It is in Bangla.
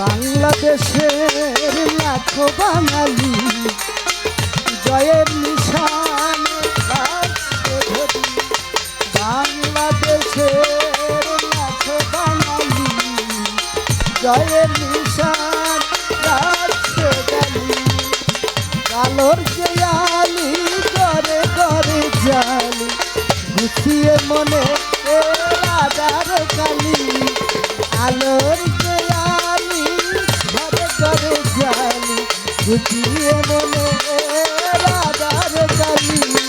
বাংলাদেশের লাখো বাঙালি জয়ের নিশান বাংলাদেশের লাখো বাঙালি জয়ের নিশান কালোর যে আলি করে করে জালি, গুছিয়ে মনে রাজার কালি, আলোর গুছিয়ে মনে রাজার কালি